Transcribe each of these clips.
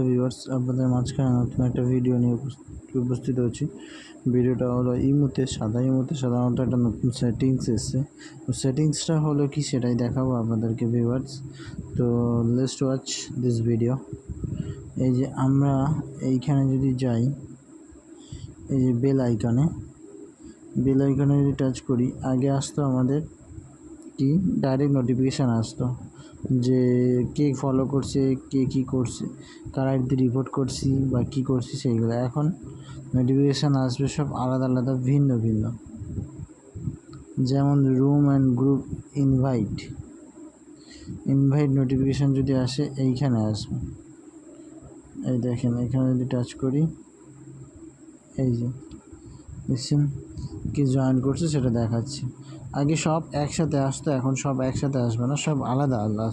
Viewers, আপনাদের মাঝখানে নতুন একটা ভিডিও নিয়ে উপস- উপস্থিত হচ্ছি ভিডিওটা হলো ইমুতে সাদা ইমুতে সাধারণত একটা নতুন সেটিংস এসছে। তো সেটিংসটা হলো কি সেটাই দেখাবো আপনাদেরকে ভিউয়ার্স। তো লেস্ট ওয়াচ দিস ভিডিও এই যে আমরা এইখানে যদি যাই, এই যে বেল আইকনে বেল আইকনে যদি টাচ করি, আগে আসতো আমাদের কি? ডাইরেক্ট নোটিফিকেশান আসতো। যে কে ফলো করছে, কে কী করছে, কার আইডি রিপোর্ট করছি বা কী করছি সেইগুলো। এখন নোটিফিকেশান আসবে সব আলাদা আলাদা, ভিন্ন ভিন্ন। যেমন room and group invite invite notification যদি আসে, এইখানে আসবে। এই দেখেন, এখানে যদি টাচ করি, এই যে। দেখছেন কি জয়েন করছে সেটা দেখাচ্ছি। আগে সব একসাথে আসতো, এখন সব একসাথে আসবে না, সব আলাদা আলাদা।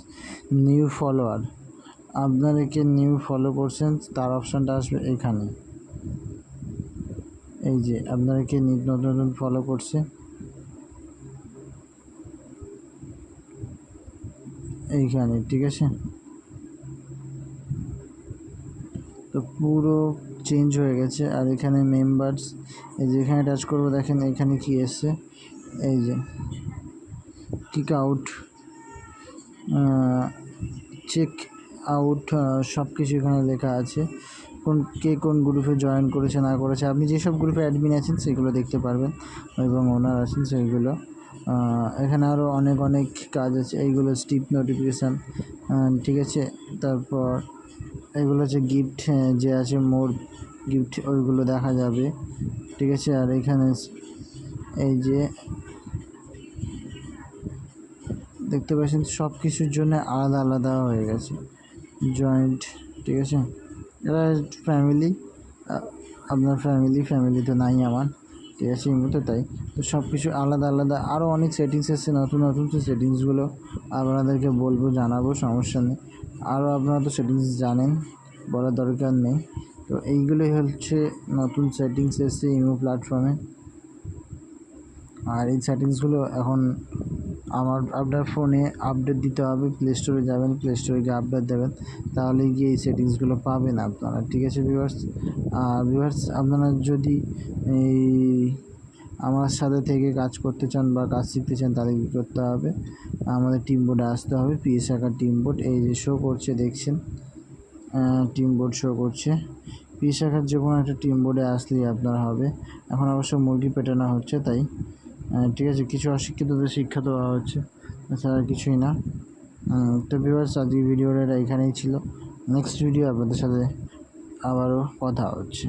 নিউ ফলোয়ার আপনারা কে নিউ ফলো করছেন, তার অপশানটা আসবে এখানে। এই যে, আপনারা কে নতুন নতুন ফলো করছে। এইখানে, ঠিক আছে? তো পুরো চেঞ্জ হয়ে গেছে। আর এখানে মেম্বার্স এই যে এখানে টাচ করব, দেখেন এখানে কি এসছে। এই যে কিক আউট চেক আউট সব কিছু এখানে লেখা আছে। কোন, কে কোন গ্রুপে জয়েন করেছে, না করেছে। আপনি যেসব গ্রুপে অ্যাডমিন আছেন, সেগুলো দেখতে পারবেন। এবং ওনার আছেন সেইগুলো এখানে আরও অনেক অনেক কাজ আছে। এইগুলো স্টিপ নোটিফিকেশান ঠিক আছে? তারপর এগুলো হচ্ছে গিফট যে আছে মোর গিফট ওইগুলো দেখা যাবে। ঠিক আছে? আর এখানে এই যে দেখতে পাচ্ছেন সব কিছুর জন্য আলাদা আলাদা হয়ে গেছে। জয়েন্ট ঠিক আছে? এরা ফ্যামিলি আপনার ফ্যামিলি ফ্যামিলি তো নাই আমার। ঠিক আছে, এই মতো তাই। তো সব কিছু আলাদা আলাদা আরও অনেক সেটিংস এসেছে নতুন নতুন সেটিংসগুলো আপনাদেরকে বলব, জানাব, সমস্যা নেই। আরও আপনারা তো সেটিংস জানেন, বলার দরকার নেই। তো এইগুলোই হচ্ছে নতুন সেটিংস এসেছে ইমো প্ল্যাটফর্মে আর এই সেটিংসগুলো এখন আমার, আপনার ফোনে আপডেট দিতে হবে প্লে স্টোরে যাবেন প্লে স্টোরে গিয়ে আপডেট দেবেন, তাহলে গিয়ে এই সেটিংসগুলো পাবেন আপনারা, ঠিক আছে ভিউয়ার্স আর ভিউয়ার্স আপনারা যদি এই আমার সাথে থেকে কাজ করতে চান বা কাজ শিখতে চান, তাহলে কী করতে হবে? আমাদের টিম বোর্ডে আসতে হবে। পিএস আকার টিম বোর্ড এই যে শো করছে, দেখছেন? টিম বোর্ড শো করছে। পি শাখার যে কোনো একটা টিম বোর্ডে আসলেই আপনার হবে। এখন অবশ্য মুরগি পেটানো হচ্ছে, তাই। ঠিক আছে, কিছু অশিক্ষিতদের শিক্ষা দেওয়া হচ্ছে আর কিছুই না। তো ভিউয়ার্স আজকে ভিডিওটা এখানেই ছিল। নেক্সট ভিডিও আপনাদের সাথে আবারও কথা হচ্ছে।